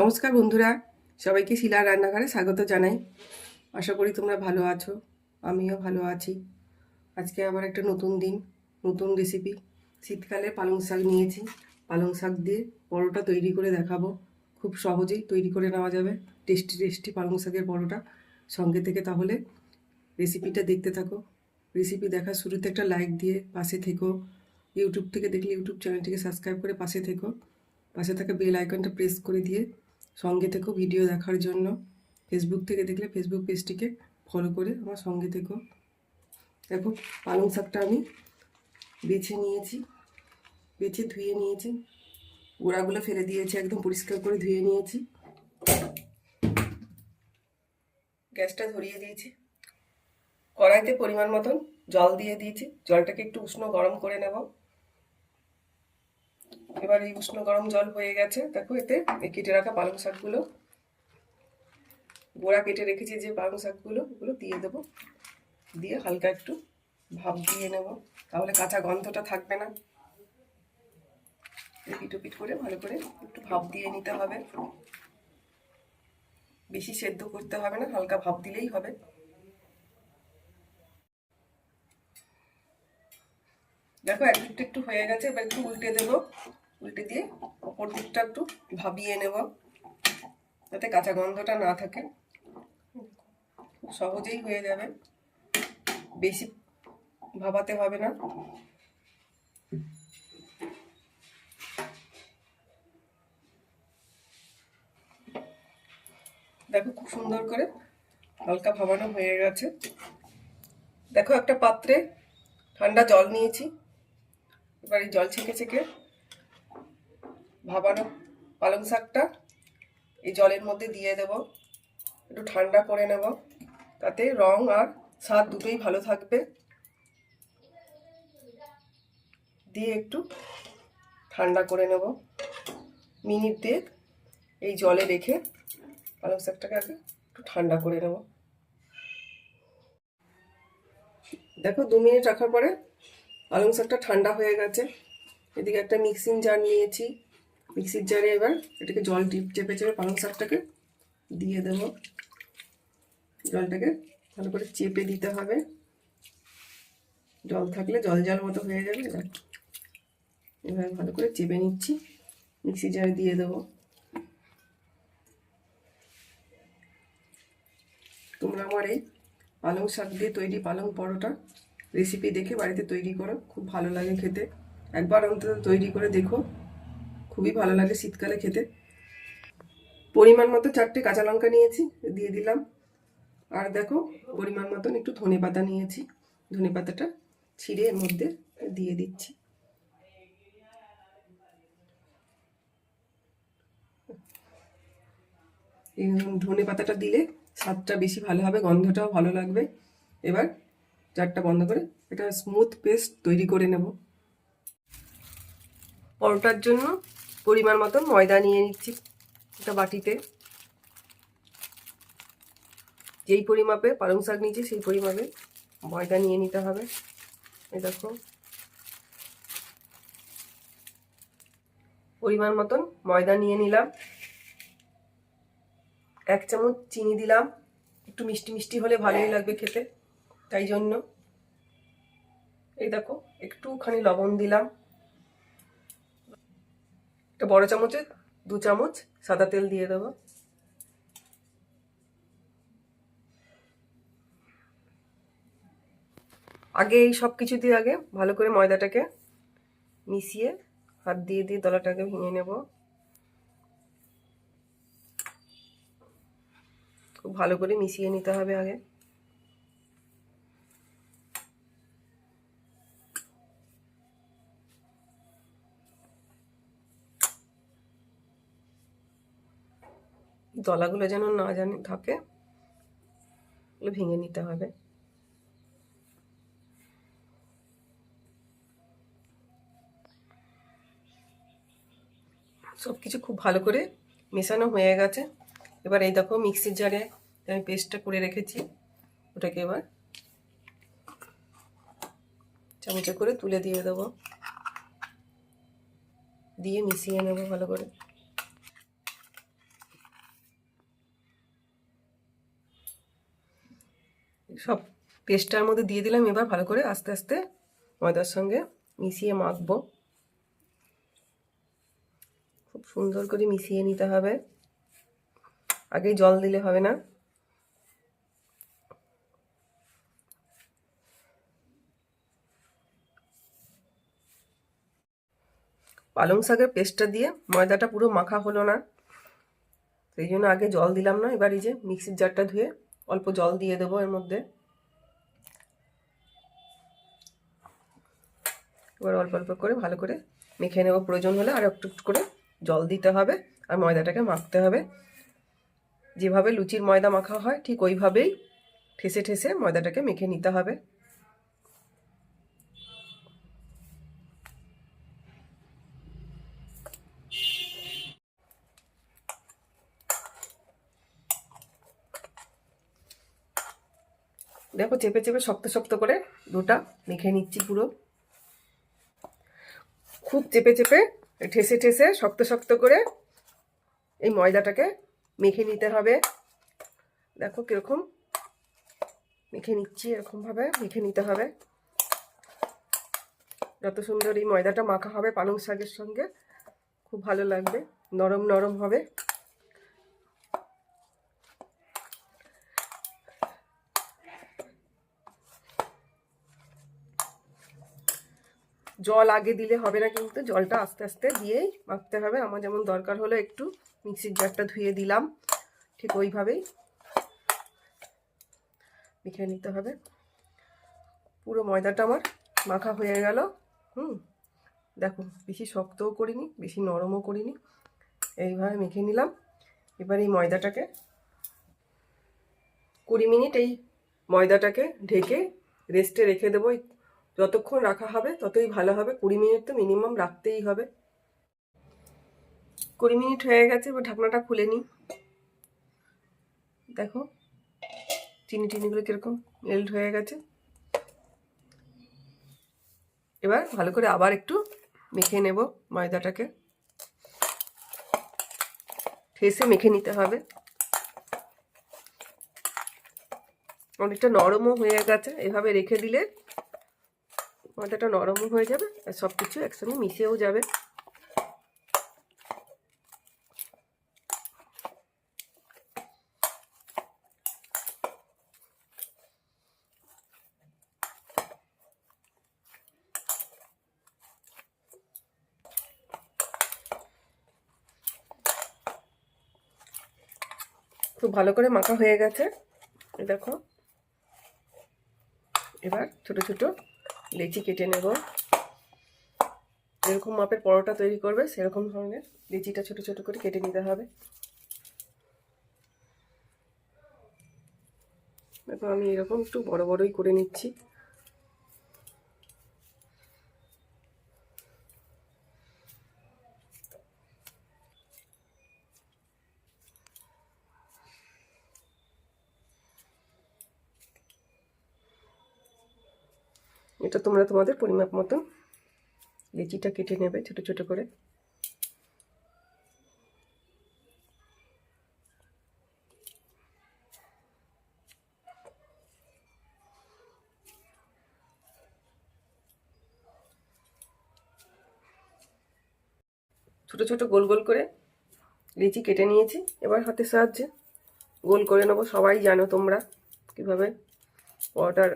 নমস্কার বন্ধুরা, সবাইকে শিলার রান্নাঘরে স্বাগত জানাই। আশা করি তোমরা ভালো আছো, আমিও ভালো আছি। আজকে আবার একটা নতুন দিন, নতুন রেসিপি শীতকালে পালং শাক নিয়েছি। পালং শাক দিয়ে পরোটা তৈরি করে দেখাবো। খুব সহজেই তৈরি করে নেওয়া যাবে। টেস্টি টেস্টি পালং শাকের পরোটা। সঙ্গে থেকে তাহলে রেসিপিটা দেখতে থাকো। রেসিপি দেখার শুরুতে একটা লাইক দিয়ে পাশে থেকো। ইউটিউব থেকে দেখলে ইউটিউব চ্যানেলটিকে সাবস্ক্রাইব করে পাশে থেকো। পাশে থাকা বেল আইকনটা প্রেস করে দিয়ে সঙ্গে থেকেও ভিডিও দেখার জন্য। ফেসবুক থেকে দেখলে ফেসবুক পেজটিকে ফলো করে আমার সঙ্গে থেকেও দেখো, পালং শাকটা আমি বেছে নিয়েছি, বেছে ধুয়ে নিয়েছি। গোড়াগুলো ফেলে দিয়েছি, একদম পরিষ্কার করে ধুয়ে নিয়েছি। গ্যাসটা ধরিয়ে দিয়েছি। কড়াইতে পরিমাণ মতন জল দিয়ে দিয়েছি। জলটাকে একটু উষ্ণ গরম করে নেব। এবার এই উষ্ণ গরম জল হয়ে গেছে। দেখো এতে কেটে রাখা পালং শাকগুলো। গোড়া কেটে রেখেছি যে পালং শাকগুলো, ওগুলো দিয়ে দেবো। দিয়ে হালকা একটু ভাপ দিয়ে নেব। তাহলে কাঁচা গন্ধটা থাকবে না। পিট পিট করে ভালো করে একটু ভাপ দিয়ে নিতে হবে। বেশি সেদ্ধ করতে হবে না, হালকা ভাপ দিলেই হবে। দেখো এক দিকটা একটু হয়ে গেছে, এবার একটু উল্টে দেবো। উল্টে দিয়ে অপর দিকটা একটু ভাবিয়ে নেব, যাতে কাঁচা গন্ধটা না থাকে। খুব সহজেই হয়ে যাবে। বেশি ভাবাতে হবে না। দেখো খুব সুন্দর করে হালকা ভাবানো হয়ে গেছে। দেখো একটা পাত্রে ঠান্ডা জল নিয়েছি। এবার এই জল ছেঁকে ছেঁকে ভাবানো পালং শাকটা এই জলের মধ্যে দিয়ে দেব। একটু ঠান্ডা করে নেব। তাতে রং আর স্বাদ দুটোই ভালো থাকবে। দিয়ে একটু ঠান্ডা করে নেব। মিনিট দিয়ে এই জলে রেখে পালং শাকটাকে আগে একটু ঠান্ডা করে নেব। দেখো দু মিনিট রাখার পরে পালং শাকটা ঠান্ডা হয়ে গেছে। এদিকে একটা মিক্সিং জার নিয়েছি। মিক্সির জারে এবার এটাকে জল টিপ চেপে চেপে পালং শাকটাকে দিয়ে দেব। জলটাকে ভালো করে চেপে দিতে হবে। জল থাকলে জল জল মতো হয়ে যাবে। এবার ভালো করে চেপে নিচ্ছি। মিক্সি জারে দিয়ে দেবো। তোমরা আমার এই পালং শাক দিয়ে তৈরি পালং পরোটা রেসিপি দেখে বাড়িতে তৈরি করো। খুব ভালো লাগে খেতে। একবার অন্তত তৈরি করে দেখো। খুবই ভালো লাগে শীতকালে খেতে। পরিমাণ মতো চারটে কাঁচা লঙ্কা নিয়েছি, দিয়ে দিলাম। আর দেখো, পরিমাণ মতন একটু ধনে পাতা নিয়েছি। ধনে পাতাটা ছিঁড়ে এর মধ্যে দিয়ে দিচ্ছি। ধনে পাতাটা দিলে স্বাদটা বেশি ভালো হবে, গন্ধটাও ভালো লাগবে। এবার চারটা বন্ধ করে এটা স্মুথ পেস্ট তৈরি করে নেব। পরোটার জন্য পরিমাণ মতন ময়দা নিয়ে নিচ্ছি একটা বাটিতে। যেই পরিমাপে পালং শাক নিয়েছি, সেই পরিমাপে ময়দা নিয়ে নিতে হবে। এই দেখো। পরিমাণ মতন ময়দা নিয়ে নিলাম। এক চামচ চিনি দিলাম। একটু মিষ্টি মিষ্টি হলে ভালোই লাগবে খেতে, তাই জন্য। এই দেখো, একটুখানি লবণ দিলাম। একটা বড় চামচে, দু চামচ সাদা তেল দিয়ে দেবো। আগে এই সব কিছু দিয়ে আগে ভালো করে ময়দাটাকে মিশিয়ে হাত দিয়ে দিয়ে দলাটাকে ভেঙে নেব। খুব ভালো করে মিশিয়ে নিতে হবে আগে। দলাগুলো যেন না জানি থাকে ওগুলো ভেঙে নিতে হবে। সব কিছু খুব ভালো করে মেশানো হয়ে গেছে। এবার এই দেখো মিক্সির জারে আমি পেস্টটা করে রেখেছি, ওটাকে এবার চামচে করে তুলে দিয়ে দেবো। দিয়ে মিশিয়ে নেব ভালো করে। সব পেস্টটার মধ্যে দিয়ে দিলাম, এবার ভালো করে আস্তে আস্তে ময়দার সঙ্গে মিশিয়ে মাখবো। খুব সুন্দর করে মিশিয়ে নিতে হবে। আগেই জল দিলে হবে না। পালং শাকের পেস্টটা দিয়ে ময়দাটা পুরো মাখা হলো না। সেই জন্য আগে জল দিলাম না, এবার এই যে মিক্সির জারটা ধুয়ে অল্প জল দিয়ে দেবো এর মধ্যে। এবার অল্প অল্প করে ভালো করে মেখে নেব। প্রয়োজন হলে আর একটু একটু করে জল দিতে হবে আর ময়দাটাকে মাখতে হবে। যেভাবে লুচির ময়দা মাখা হয়, ঠিক ওইভাবেই ঠেসে ঠেসে ময়দাটাকে মেখে নিতে হবে। দেখো চেপে চেপে শক্ত শক্ত করে দুটা মেখে নিচ্ছি পুরো। খুব চেপে চেপে, ঠেসে ঠেসে, শক্ত শক্ত করে এই ময়দাটাকে মেখে নিতে হবে। দেখো কীরকম মেখে নিচ্ছি, এরকমভাবে মেখে নিতে হবে। যত সুন্দর এই ময়দাটা মাখা হবে পালং শাকের সঙ্গে, খুব ভালো লাগবে, নরম নরম হবে। জল আগে দিলে হবে না কিন্তু জলটা আস্তে আস্তে দিয়েই মাখতে হবে। আমার যেমন দরকার হলো একটু মিক্সির জারটা ধুয়ে দিলাম, ঠিক ওইভাবেই মেখে নিতে হবে। পুরো ময়দাটা আমার মাখা হয়ে গেল। হুম, দেখো বেশি শক্তও করিনি, বেশি নরমও করিনি, এইভাবে মেখে নিলাম। এবার এই ময়দাটাকে কুড়ি মিনিট এই ময়দাটাকে ঢেকে রেস্টে রেখে দেবো। যতক্ষণ রাখা হবে, ততই ভালো হবে। কুড়ি মিনিট তো মিনিমাম রাখতেই হবে। কুড়ি মিনিট হয়ে গেছে, এবার ঢাকনাটা খুলে নিই। দেখো, চিনি টিনিগুলো কীরকম মেল্ট হয়ে গেছে। এবার ভালো করে আবার একটু মেখে নেব ময়দাটাকে। ঠেসে মেখে নিতে হবে। অনেকটা নরমও হয়ে গেছে, এভাবে রেখে দিলে ময়দাটা নরমও হয়ে যাবে আর সব কিছু একসঙ্গে মিশেও যাবে। খুব ভালো করে মাখা হয়ে গেছে। দেখো। এবার ছোট ছোট লেচি কেটে নেব। যেরকম মাপের পরোটা তৈরি করবে, সেরকম ধরনের লেচিটা ছোট ছোট করে কেটে নিতে হবে। দেখো আমি এরকম একটু বড় বড়ই করে নিচ্ছি। এটা তোমরা তোমাদের পরিমাপ মতন লিচিটা কেটে নেবে ছোট ছোট করে। ছোট ছোট গোল গোল করে লিচি কেটে নিয়েছি। এবার হাতের সাহায্যে গোল করে নেব। সবাই জানো তোমরা কীভাবে পরোটার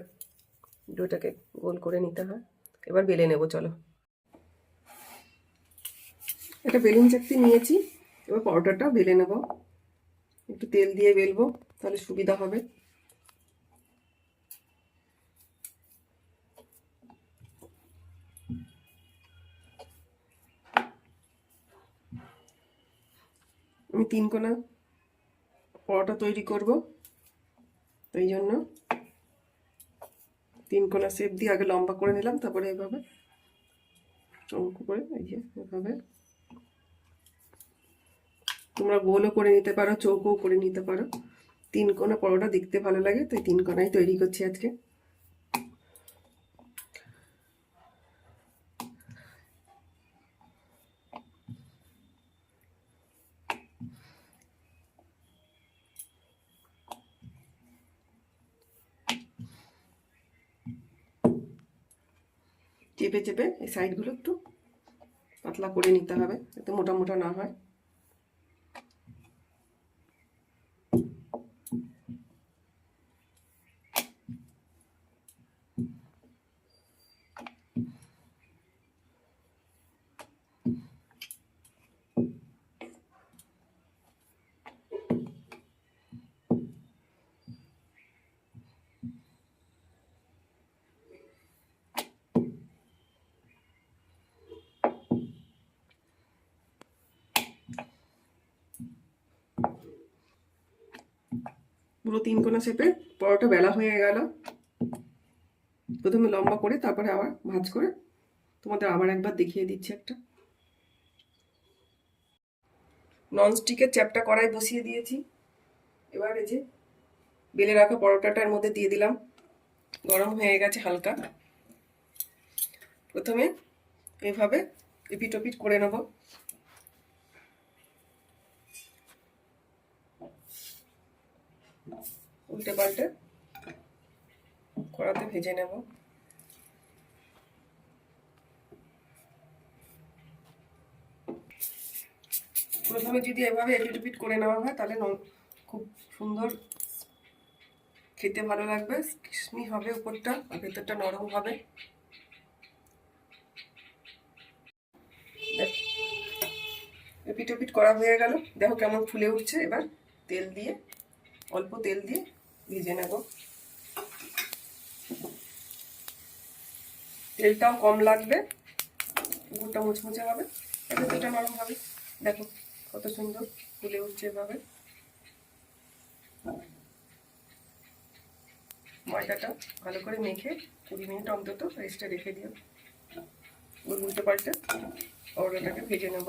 ডোটাকে গোল করে নিতে হয়। এবার বেলে নেব, চলো। একটা বেলুন চাকতি নিয়েছি, এবার পরোটাটা বেলে নেব। একটু তেল দিয়ে বেলবো, তাহলে সুবিধা হবে। আমি তিন কোনা পরোটা তৈরি করব তাই জন্য। তিন কোনা শেপ দিয়ে আগে লম্বা করে নিলাম, তারপরে এভাবে চৌকু করে, এই যে এভাবে। তোমরা গোলও করে নিতে পারো, চৌকোও করে নিতে পারো। তিন কোনা পরোটা দেখতে ভালো লাগে, তাই তিন কোনাই তৈরি করছি আজকে। চেপে চেপে এই সাইডগুলো একটু পাতলা করে নিতে হবে যাতে মোটা মোটা না হয়। পুরো তিন কোনা শেপে, পরোটা বেলা হয়ে গেল। প্রথমে লম্বা করে, তারপরে আবার ভাঁজ করে তোমাদের আবার একবার দেখিয়ে দিচ্ছি একটা। ননস্টিকের চ্যাপটা কড়াই বসিয়ে দিয়েছি। এবার এই যে বেলে রাখা পরোটাটার মধ্যে দিয়ে দিলাম। গরম হয়ে গেছে হালকা। প্রথমে এভাবে এপিট করে নেব। উল্টে পাল্টে কড়াতে ভেজে নেব। প্রথমে যদি এভাবে এপিট ওপিট করে নেওয়া হয়, তাহলে খুব সুন্দর খেতে ভালো লাগবে কিশমি হবে উপরটা আর ভেতরটা নরম হবে। এপিট ওপিট করা হয়ে গেল। দেখো কেমন ফুলে উঠছে। এবার তেল দিয়ে, অল্প তেল দিয়ে ভেজে নেব। তেলটাও কম লাগবে উপরটা মুচমুচে হবে। আর ভেতরটা নরম হবে। দেখো কত সুন্দর ফুলে উঠছে এভাবে। ময়দাটা ভালো করে মেখে কুড়ি মিনিট অন্তত রেস্টে রেখে দিও। ওই উল্টে পাল্টে পরোটাটাকে ভেজে নেব।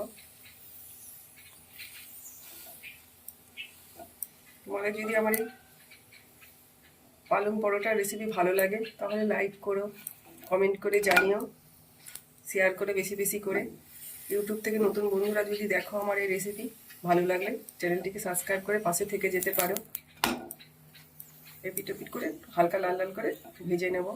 তোমাদের যদি আমার এই পালং পরোটার রেসিপি ভালো লাগে, তাহলে লাইক করো কমেন্ট করে জানিও শেয়ার করে বেশি বেশি করে। ইউটিউব থেকে নতুন বন্ধুরা যদি দেখো আমার এই রেসিপি ভালো লাগলে চ্যানেলটিকে সাবস্ক্রাইব করে পাশে থেকে যেতে পারো। এপিট করে হালকা লাল লাল করে ভেজে নেব।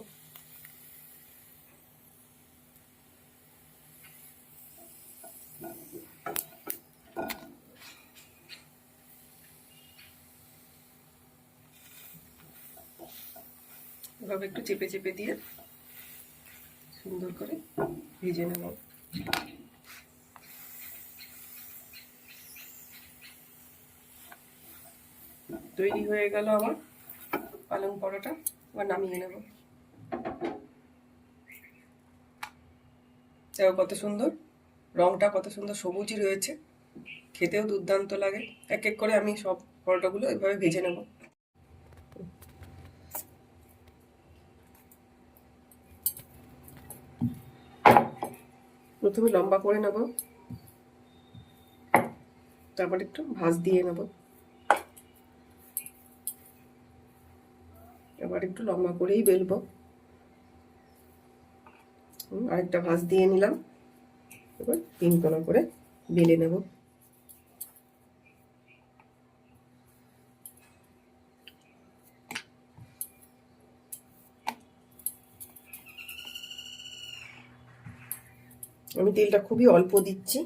এভাবে একটু চেপে চেপে দিয়ে সুন্দর করে ভেজে নেব। তৈরি হয়ে গেল আমার পালং পরোটা, এবার নামিয়ে নেব। দেখো কত সুন্দর, রংটা কত সুন্দর, সবুজই রয়েছে। খেতেও দুর্দান্ত লাগে। এক এক করে আমি সব পরোটাগুলো এভাবে ভেজে নেব। প্রথমে লম্বা করে নেব। তারপর একটু ভাজ দিয়ে নেব। আবার একটু লম্বা করেই বেলবো। আরেকটা ভাজ দিয়ে নিলাম। এবার পিঙ্কলা করে বেলে নেব। আমি তেলটা খুবই অল্প দিচ্ছি।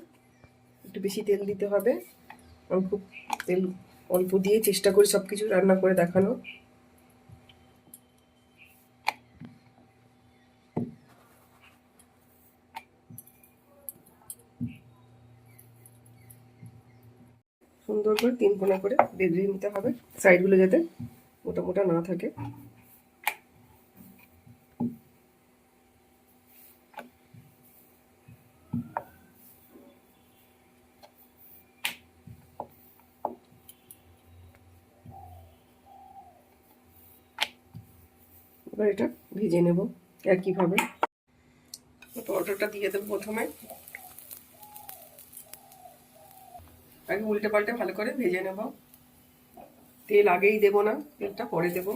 একটু বেশি তেল দিতে হবে। আমি খুব তেল অল্প দিয়ে চেষ্টা করি সব কিছু রান্না করে দেখানো। সুন্দর করে তিন কোনা করে বেঁধে নিতে হবে। সাইডগুলো যাতে মোটা মোটা না থাকে এবার এটা ভেজে নেব একইভাবে। পরোটাটা দিয়ে দেবো প্রথমে। আগে উল্টে পাল্টে ভালো করে ভেজে নেব। তেল আগেই দেব না, তেলটা পরে দেব।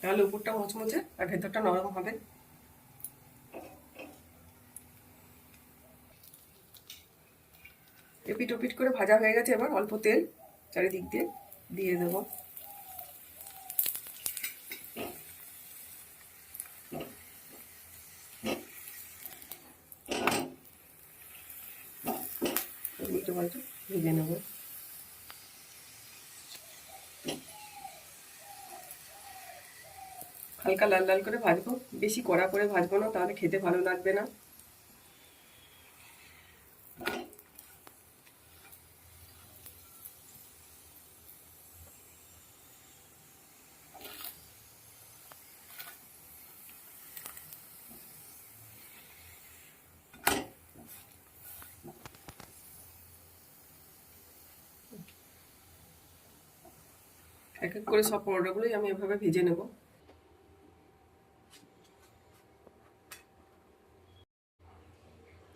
তাহলে উপরটা মুচমুচে আর ভেতরটা নরম হবে। এপিট ওপিট করে ভাজা হয়ে গেছে, এবার অল্প তেল চারিদিক দিয়ে দিয়ে দেবো। উল্টো পাল্টে ভেজে নেব। হালকা লাল লাল করে ভাজবো। বেশি কড়া করে ভাজবো না, তাহলে খেতে ভালো লাগবে না। এক এক করে সব পরোটাগুলোই আমি এভাবে ভেজে নেব।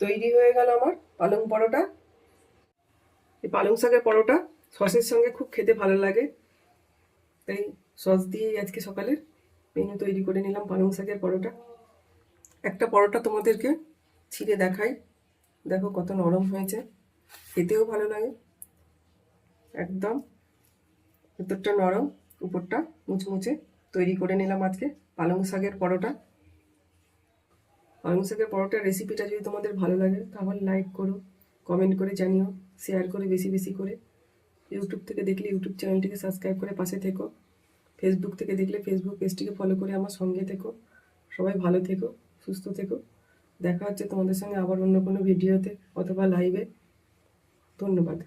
তৈরি হয়ে গেল আমার পালং পরোটা। এই পালং শাকের পরোটা সসের সঙ্গে খুব খেতে ভালো লাগে। তাই সস দিয়েই আজকে সকালের মেনু তৈরি করে নিলাম পালং শাকের পরোটা। একটা পরোটা তোমাদেরকে ছিঁড়ে দেখাই। দেখো কত নরম হয়েছে। খেতেও ভালো লাগে। একদম ভেতরটা নরম, উপরটা মুচমুচে তৈরি করে নিলাম আজকে পালং শাকের পরোটা। পালং শাকের পরোটার রেসিপিটা যদি তোমাদের ভালো লাগে, তাহলে লাইক করো কমেন্ট করে জানিও শেয়ার করে বেশি বেশি করে। ইউটিউব থেকে দেখলে ইউটিউব চ্যানেলটিকে সাবস্ক্রাইব করে পাশে থেকো। ফেসবুক থেকে দেখলে ফেসবুক পেজটিকে ফলো করে আমার সঙ্গে থেকো। সবাই ভালো থেকো, সুস্থ থেকো। দেখা হচ্ছে তোমাদের সঙ্গে আবার অন্য কোনো ভিডিওতে অথবা লাইভে ধন্যবাদ।